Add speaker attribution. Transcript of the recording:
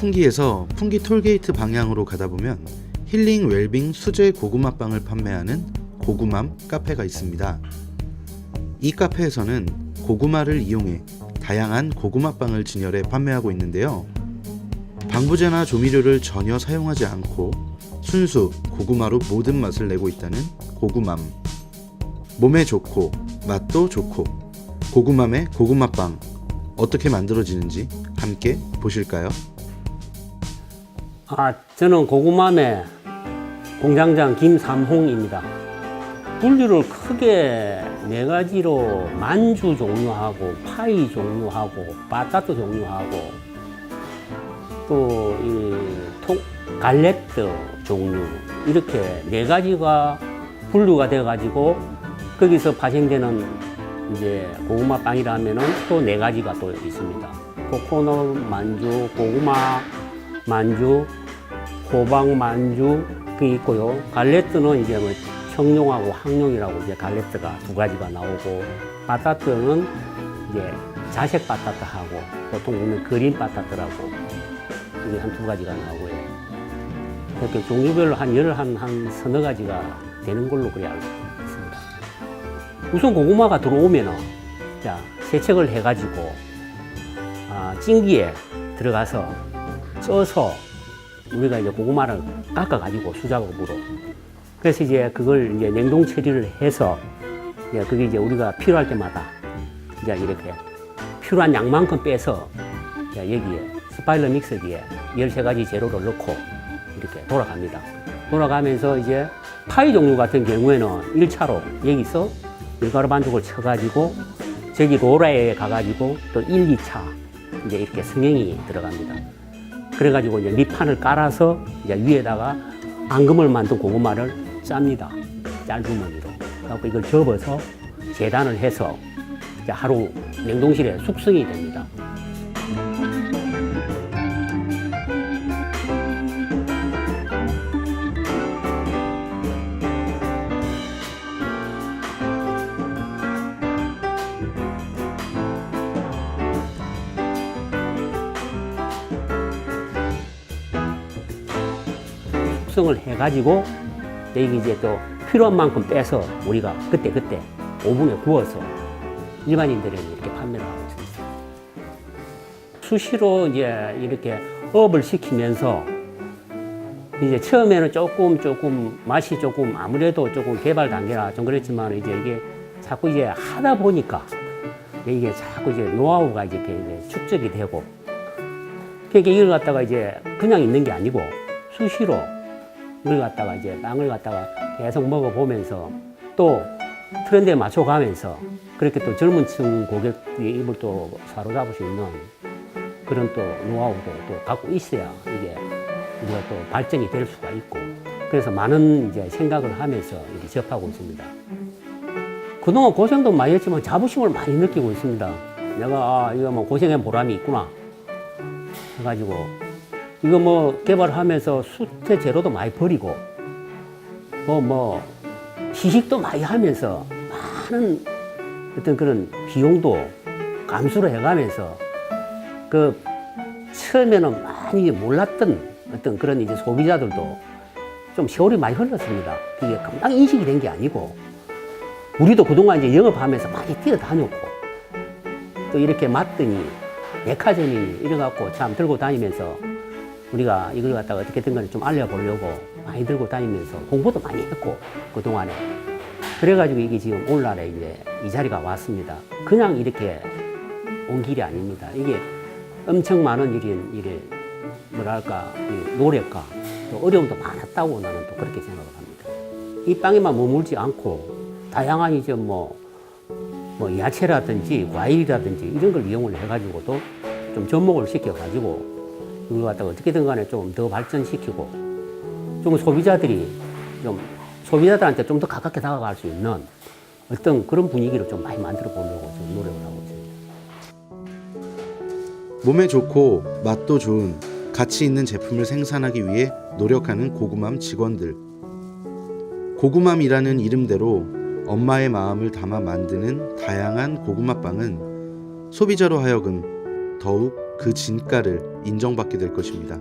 Speaker 1: 풍기에서 풍기 톨게이트 방향으로 가다 보면 힐링 웰빙 수제 고구마 빵을 판매하는 고구맘 카페가 있습니다. 이 카페에서는 고구마를 이용해 다양한 고구마 빵을 진열해 판매하고 있는데요. 방부제나 조미료를 전혀 사용하지 않고 순수 고구마로 모든 맛을 내고 있다는 고구맘. 몸에 좋고 맛도 좋고 고구맘의 고구마빵 어떻게 만들어지는지 함께 보실까요?
Speaker 2: 아, 저는 고구마의 공장장 김삼홍입니다. 분류를 크게 네 가지로 만주 종류하고 파이 종류하고 바타트 종류하고 또이 갈레트 종류 이렇게 네 가지가 분류가 돼 가지고 거기서 발생되는 이제 고구마 빵이라 하면은 또 네 가지가 또 있습니다. 코코넛 만주, 고구마 만주, 호박 만주 그 있고요. 갈레트는 이제 뭐 청룡하고 항룡이라고 이제 갈레트가 두 가지가 나오고 바타트는 이제 자색 바타트하고 보통 보면 그린 바타트라고 이게 한 두 가지가 나오고요. 이렇게 종류별로 한 열한한 서너 가지가 되는 걸로 그래 알고 있습니다. 우선 고구마가 들어오면은 자 세척을 해가지고 아, 찜기에 들어가서 쪄서 우리가 이제 고구마를 깎아가지고 수작업으로 그래서 이제 그걸 이제 냉동 처리를 해서 이제 그게 이제 우리가 필요할 때마다 이제 이렇게 필요한 양만큼 빼서 여기에 스파일러 믹서기에 13가지 재료를 넣고 이렇게 돌아갑니다. 돌아가면서 이제 파이 종류 같은 경우에는 1차로 여기서 밀가루 반죽을 쳐가지고 저기 로라에 가가지고 또 1, 2차 이제 이렇게 성형이 들어갑니다. 그래가지고 이제 밑판을 깔아서 이제 위에다가 앙금을 만든 고구마를 짭니다. 짤주머니로. 그래갖고 이걸 접어서 재단을 해서 이제 하루 냉동실에 숙성이 됩니다. 숙성을 해가지고 여기 이제 또 필요한 만큼 빼서 우리가 그때 그때 오븐에 구워서 일반인들에게 이렇게 판매를 하고 있습니다. 수시로 이제 이렇게 업을 시키면서 이제 처음에는 조금 조금 맛이 조금 아무래도 조금 개발 단계라 좀 그랬지만 이제 이게 자꾸 이제 하다 보니까 이게 자꾸 이제 노하우가 이제 이렇게 축적이 되고 그러니까 이걸 갖다가 이제 그냥 있는 게 아니고 수시로 이걸 갖다가 이제 빵을 갖다가 계속 먹어보면서 또 트렌드에 맞춰가면서 그렇게 또 젊은 층 고객의 입을 또 사로잡을 수 있는 그런 또 노하우도 또 갖고 있어야 이게 우리가 또 발전이 될 수가 있고 그래서 많은 이제 생각을 하면서 이렇게 접하고 있습니다. 그동안 고생도 많이 했지만 자부심을 많이 느끼고 있습니다. 내가 아, 이거 뭐 고생한 보람이 있구나 해가지고 이거 뭐 개발하면서 수태 재료도 많이 버리고 뭐 뭐 시식도 많이 하면서 많은 어떤 그런 비용도 감수를 해가면서 그 처음에는 많이 몰랐던 어떤 그런 이제 소비자들도 좀 세월이 많이 흘렀습니다. 그게 금방 인식이 된 게 아니고 우리도 그동안 이제 영업하면서 많이 뛰어다녔고 또 이렇게 맞더니 백화점이 이래갖고 참 들고 다니면서 우리가 이걸 갖다가 어떻게든 간에 좀 알려보려고 많이 들고 다니면서 공부도 많이 했고 그동안에 그래가지고 이게 지금 오늘날에 이제 이 자리가 왔습니다. 그냥 이렇게 온 길이 아닙니다. 이게 엄청 많은 일인 일을 뭐랄까 이 노력과 또 어려움도 많았다고 나는 또 그렇게 생각을 합니다. 이 땅에만 머물지 않고 다양한 이제 뭐, 뭐 야채라든지 과일이라든지 이런 걸 이용을 해가지고도 좀 접목을 시켜가지고 이걸 갖다가 어떻게든 간에 좀 더 발전시키고 좀 소비자들이 좀 소비자들한테 좀 더 가깝게 다가갈 수 있는 어떤 그런 분위기를 좀 많이 만들어 보려고 좀 노력을 하고 있습니다.
Speaker 1: 몸에 좋고 맛도 좋은 가치 있는 제품을 생산하기 위해 노력하는 고구맘 직원들. 고구맘이라는 이름대로 엄마의 마음을 담아 만드는 다양한 고구마빵은 소비자로 하여금 더욱 그 진가를 인정받게 될 것입니다.